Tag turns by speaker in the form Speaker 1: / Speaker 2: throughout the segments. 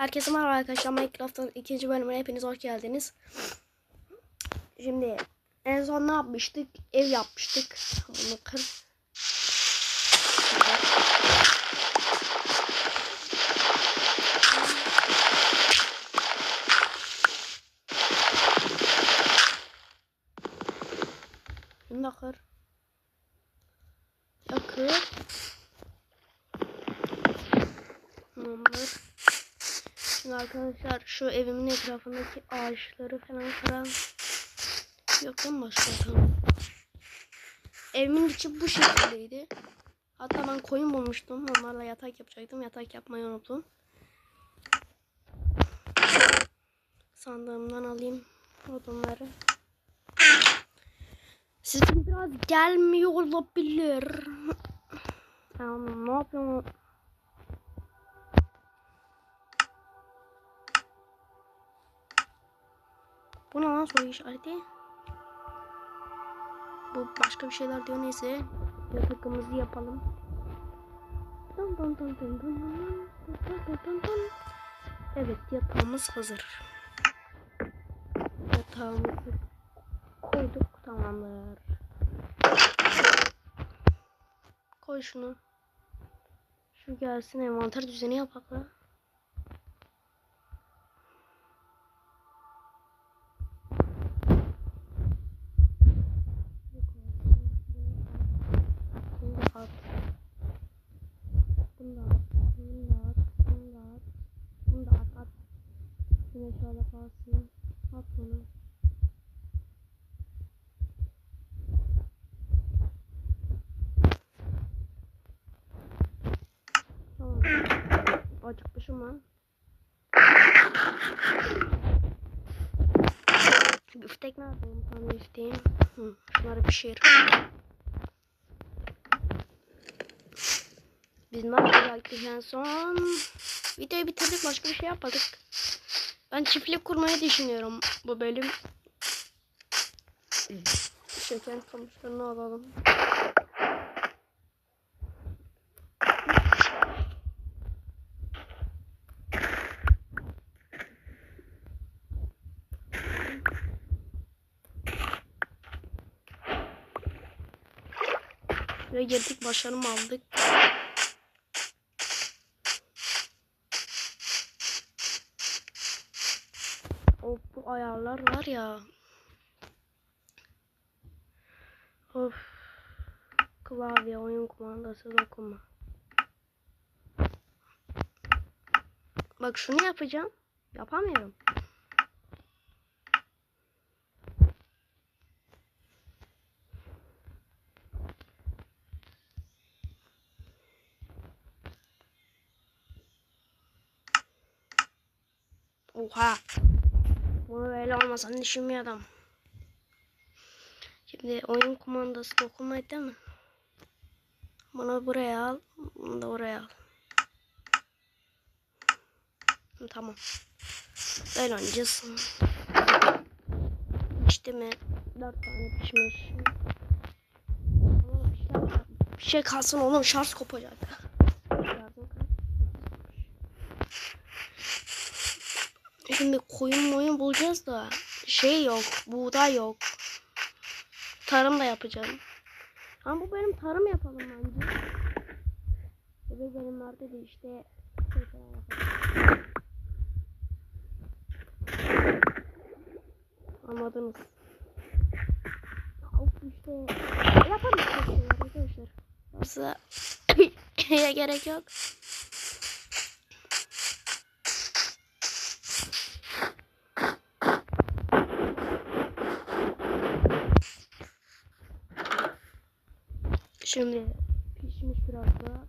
Speaker 1: Herkese merhaba arkadaşlar. Minecraft'ın ikinci bölümüne hepiniz hoş geldiniz. Şimdi en son ne yapmıştık? Ev yapmıştık. Bunu kır. Bunu da kır. Ya kır. Tamamdır. Şimdi arkadaşlar şu evimin etrafındaki ağaçları falan kıran yok mi başka. Evimin içi bu şekildeydi. Hatta ben koyun bulmuştum. Onlarla yatak yapacaktım. Yatak yapmayı unuttum. Sandığımdan alayım odunları. Sesim biraz gelmiyor olabilir. Ne yapıyorum? Ondan sonra işareti. Bu başka bir şeyler diyor neyse. Yapıkımızı yapalım. Evet yatağımız hazır. Yatağımızı koyduk tamamdır. Koy şunu. Şu gelsin envanter düzeni yapakla. Şöyle kalsın. At bunu. Tamam. Acıkmışım lan. Büftek nerede? Bir tane büfteğim. Hı, şunları pişir. Biz ne yapacaktık en son? Videoyu bitirdik başka bir şey yapmadık. Ben çiftlik kurmayı düşünüyorum bu bölüm. Şeker kamışlarını alalım. Ve girdik başarım aldık. Ayarlar var ya. Of. Klavye oyun kumandası dokunma. Bak şunu yapacağım. Yapamıyorum. Oha. Bunu böyle olmasını düşünmüyordum. Şimdi oyun kumandası dokunmayı değil mi? Bunu buraya al. Bunu da oraya al. Tamam. Böyle oynayacağız. Pişti mi? Dört tane pişmiş. Bir şey kalsın oğlum şarj kopacak. Kaç? Şimdi koyun moyun bulacağız da şey yok, buğday yok. Tarım da yapacağım. Ama bu benim tarım yapalım bence. Öbür bölümlerde de işte şey yapalım. Anladınız. Of işte yaparız bir arkadaşlar. Yoksa gerek yok. Şimdi pişmiş biraz daha.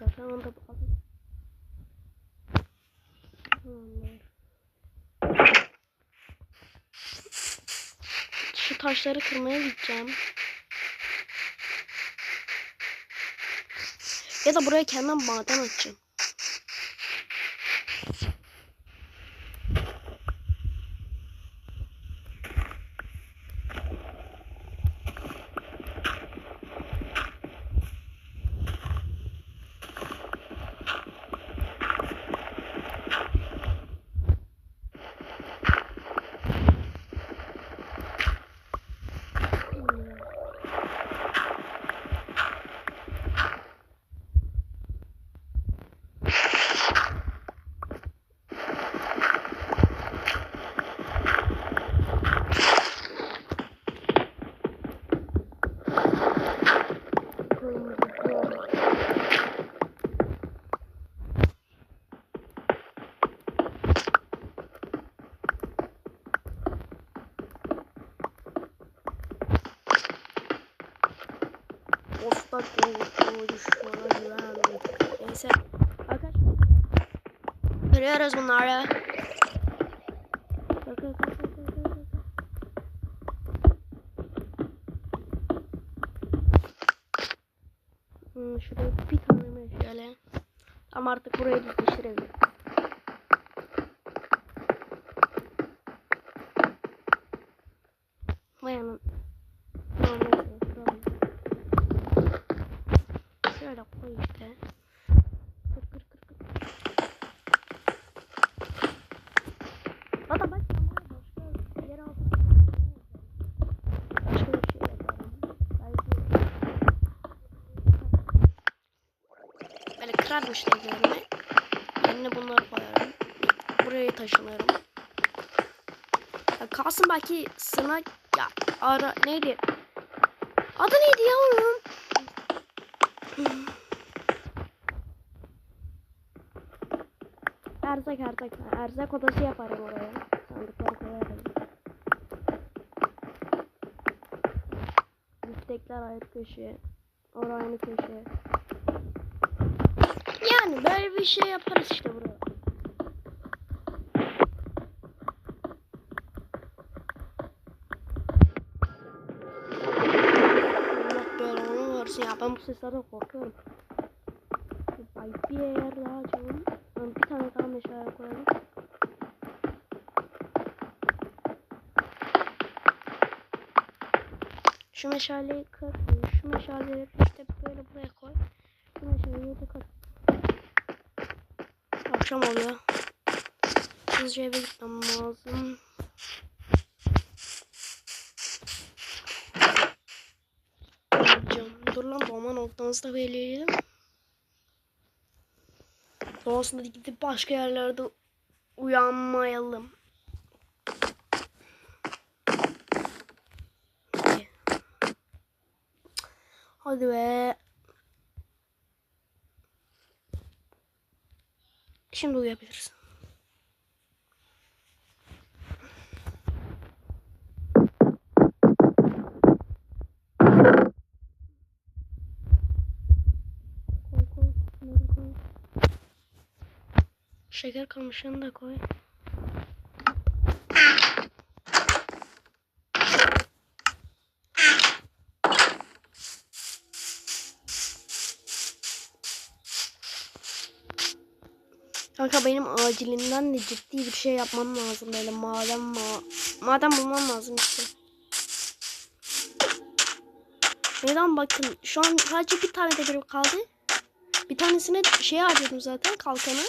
Speaker 1: Zaten onu da alayım. Şu taşları kırmaya gideceğim. Ya da buraya kendim maden açacağım. Bak o düşmana güvenmedik. Neyse. Arkadaşlar. Kırıyoruz bunları. Bak bak bak bak bak bak. Hmm, şuraya bir tane meşale. Ama artık burayı düzleştirelim. Vay anam. Tamam neyse. Tamam. Koy işte. Kır kır kır kır. Hatta bak ben başka yer aldım. Başka bir şey Böyle kırarım işte evlerimi. Yerine bunları koyarım. Buraya taşınırım. Ya kalsın belki sına ya ara neydi? Adı neydi ya onun? Erzak erzak. Erzak odası yaparım oraya. Sandıkları koyarım. Biftekler ayrı köşe. Oraya aynı köşe. Yani böyle bir şey yaparız işte buraya. Ya ben bu seslerden korkuyorum. Ay bir yer daha açalım. Ben bir tane daha meşale koyalım. Şu meşaleyi kır. Şu meşaleleri işte böyle buraya koy. Şu meşaleyi de kır. Akşam oluyor. Hızlıca eve gitmem lazım. Dur lan doğma noktamızı da belirleyelim. Doğasında gidip başka yerlerde uyanmayalım. Hadi. Hadi be. Şimdi uyuyabiliriz. Şeker kamışını da koy. Kanka benim acilinden de ciddi bir şey yapmam lazım böyle maden ma maden bulmam lazım işte. Neden bakın şu an sadece bir tane demir kaldı. Bir tanesine şey harcadım zaten kalkanı.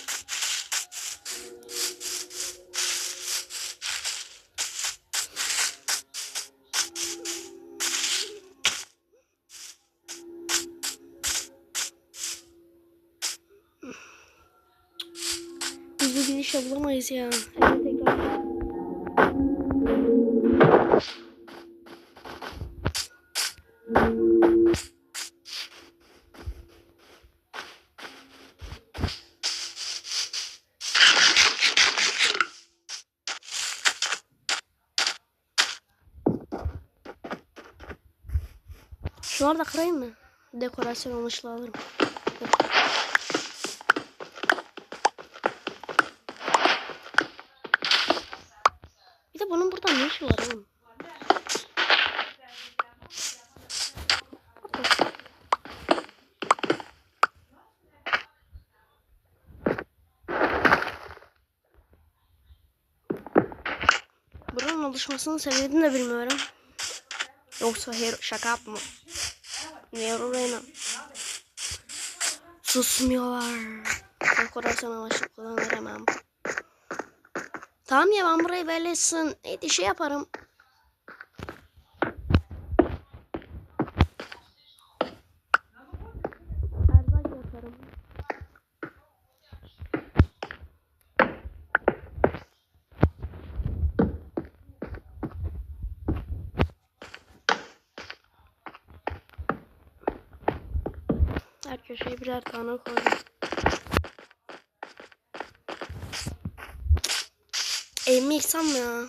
Speaker 1: Gidişle bulamayız ya. Evet tekrar. Kırayım mı? Dekorasyon alırım. Bunun burada ne işi var oğlum? Buranın oluşmasının sebebini de bilmiyorum. Yoksa her şaka yapma. Hero Reyna. Susmuyorlar. Dekorasyon amaçlı kullanıramam. Tamam ya ben burayı böylesin. Neydi şey yaparım. Erzak yaparım. Her köşeye birer tane koydum. Evimi yıksam ya.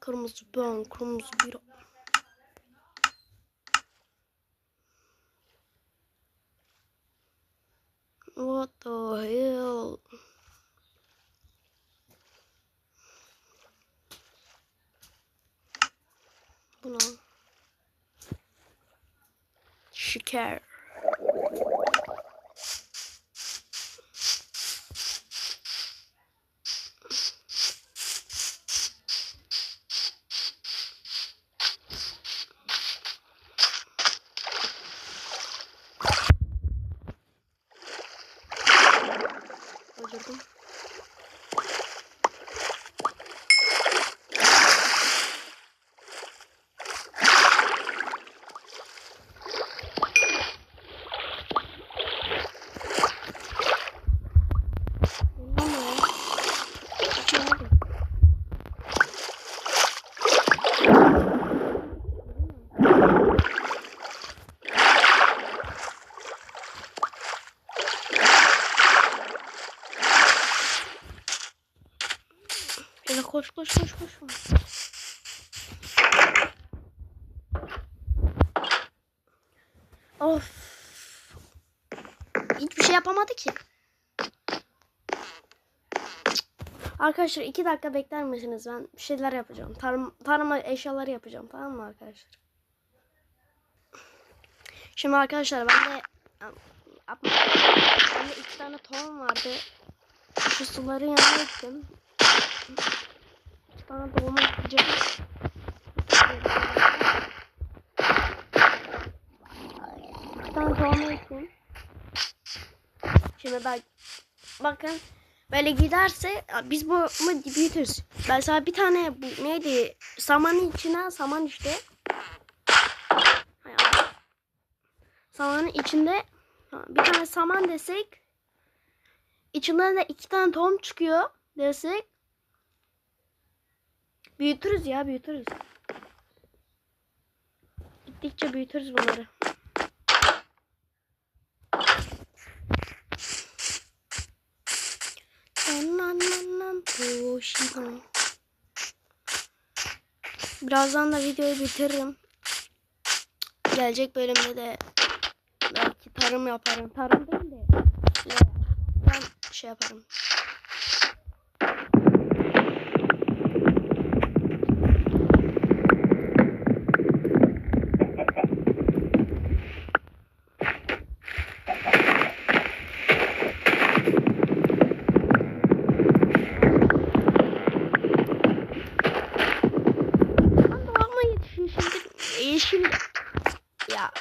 Speaker 1: Kırmızı ben, şey kırmızı bir What the hell? Bu ne? Şeker. Koş koş koş koş. Of. Hiçbir şey yapamadı ki. Arkadaşlar iki dakika bekler misiniz? Ben bir şeyler yapacağım. Tarım, tarıma eşyaları yapacağım. Tamam mı arkadaşlar? Şimdi arkadaşlar ben de ben de iki tane tohum vardı. Şu suların yanına gittim. Tohumu gideceğim. İki tane tohumu ektim. Şimdi bak bakın böyle giderse biz bu bunu büyütürüz. Ben sana bir tane bu neydi samanın içine saman işte. Samanın içinde bir tane saman desek içinden de iki tane tohum çıkıyor desek büyütürüz ya büyütürüz. Gittikçe büyütürüz bunları. Birazdan da videoyu bitiririm. Gelecek bölümde de belki tarım yaparım. Tarım değil de ya, ben şey yaparım.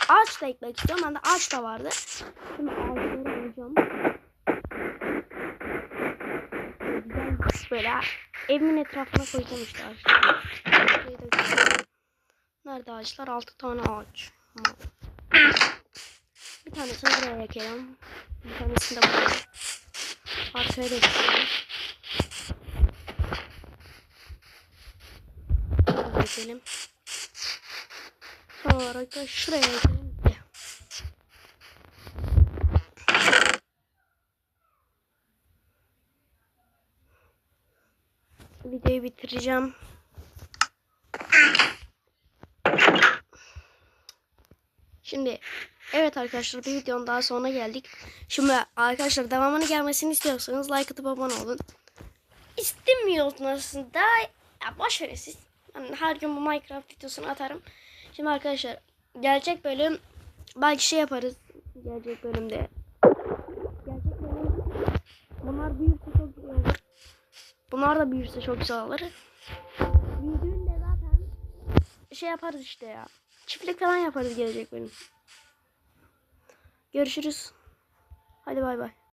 Speaker 1: Ağaç da ekmek istiyorum. Ben de ağaç da vardı. Şimdi ağaçları alacağım. Böyle evimin etrafına koyacağım işte ağaçları. Nerede ağaçlar? 6 tane ağaç. Bir tanesini buraya ekelim. Bir tanesini de buraya. Arkaya da ekelim. Buraya ekelim. Son olarak da şuraya ekelim. Bir de. Videoyu bitireceğim. Şimdi evet arkadaşlar bir videonun daha sonuna geldik. Şimdi arkadaşlar devamını gelmesini istiyorsanız like atıp abone olun. İstemiyorsun aslında. Ya boş verin siz. Ben her gün bu Minecraft videosunu atarım. Şimdi arkadaşlar gelecek bölüm belki şey yaparız. Gelecek bölümde. Gelecek bölüm bunlar büyürse çok. Bunlar da büyürse çok güzel olur. Büyüdüğünde zaten şey yaparız işte ya. Çiftlik falan yaparız gelecek bölüm. Görüşürüz. Hadi bay bay.